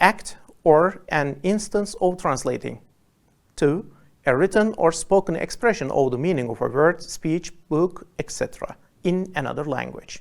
act or an instance of translating. 2. A written or spoken expression of the meaning of a word, speech, book, etc. in another language.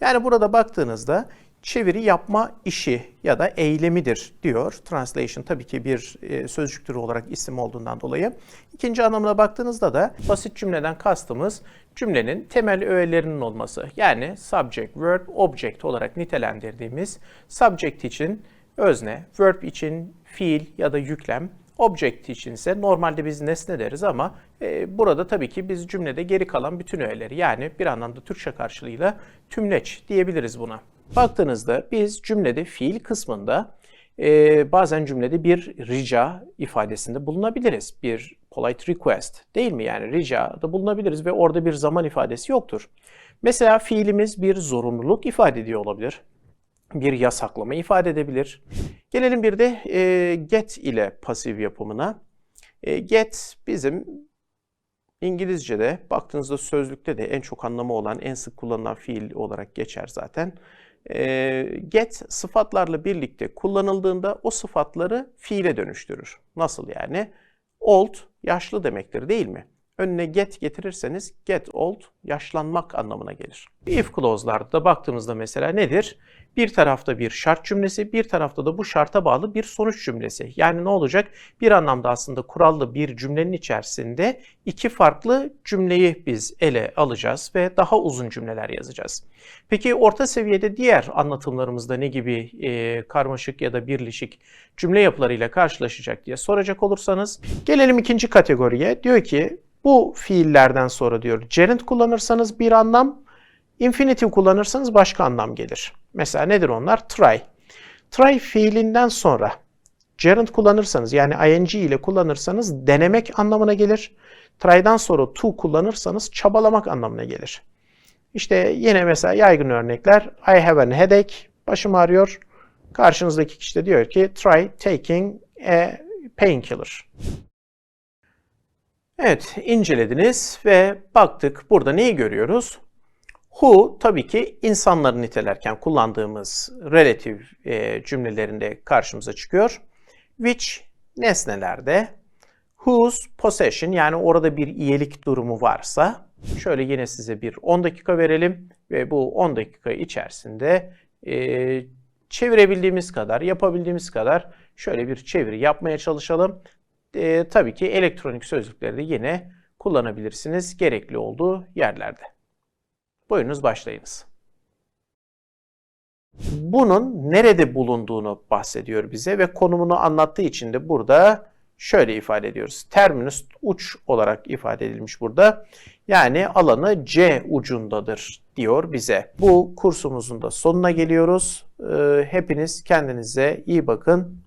Yani burada baktığınızda çeviri yapma işi ya da eylemidir diyor. Translation tabii ki bir e, sözcük türü olarak isim olduğundan dolayı. İkinci anlamına baktığınızda da basit cümleden kastımız cümlenin temel öğelerinin olması. Yani subject, verb, object olarak nitelendirdiğimiz subject için özne, verb için fiil ya da yüklem, Object için ise normalde biz nesne deriz ama e, burada tabii ki biz cümlede geri kalan bütün öğeleri yani bir anlamda Türkçe karşılığıyla tümleç diyebiliriz buna. Baktığınızda biz cümlede fiil kısmında e, bazen cümlede bir rica ifadesinde bulunabiliriz. Bir polite request değil mi? Yani rica da bulunabiliriz ve orada bir zaman ifadesi yoktur. Mesela fiilimiz bir zorunluluk ifade ediyor olabilir bir yasaklama ifade edebilir. Gelelim bir de e, get ile pasif yapımına. E, get bizim İngilizce'de baktığınızda sözlükte de en çok anlamı olan, en sık kullanılan fiil olarak geçer zaten. E, get sıfatlarla birlikte kullanıldığında o sıfatları fiile dönüştürür. Nasıl yani? Old, yaşlı demektir değil mi? Önüne get getirirseniz get old, yaşlanmak anlamına gelir. If clause'larda baktığımızda mesela nedir? Bir tarafta bir şart cümlesi, bir tarafta da bu şarta bağlı bir sonuç cümlesi. Yani ne olacak? Bir anlamda aslında kurallı bir cümlenin içerisinde iki farklı cümleyi biz ele alacağız ve daha uzun cümleler yazacağız. Peki orta seviyede diğer anlatımlarımızda ne gibi e, karmaşık ya da birleşik cümle yapılarıyla karşılaşacak diye soracak olursanız gelelim ikinci kategoriye. Diyor ki bu fiillerden sonra diyor gerund kullanırsanız bir anlam, infinitive kullanırsanız başka anlam gelir. Mesela nedir onlar? Try. Try fiilinden sonra gerund kullanırsanız yani ing ile kullanırsanız denemek anlamına gelir. Try'dan sonra to kullanırsanız çabalamak anlamına gelir. İşte yine mesela yaygın örnekler I have a headache, başım ağrıyor. Karşınızdaki kişi de diyor ki try taking a painkiller. Evet, incelediniz ve baktık. Burada neyi görüyoruz? Who tabii ki insanları nitelerken kullandığımız relatif e, cümlelerinde karşımıza çıkıyor. Which nesnelerde. Whose possession yani orada bir iyilik durumu varsa şöyle yine size bir 10 dakika verelim ve bu 10 dakika içerisinde e, çevirebildiğimiz kadar, yapabildiğimiz kadar şöyle bir çeviri yapmaya çalışalım. E, tabii ki elektronik sözlükleri de yine kullanabilirsiniz gerekli olduğu yerlerde. Buyurunuz başlayınız. Bunun nerede bulunduğunu bahsediyor bize ve konumunu anlattığı için de burada şöyle ifade ediyoruz. Terminus uç olarak ifade edilmiş burada. Yani alanı C ucundadır diyor bize. Bu kursumuzun da sonuna geliyoruz. Ee, hepiniz kendinize iyi bakın.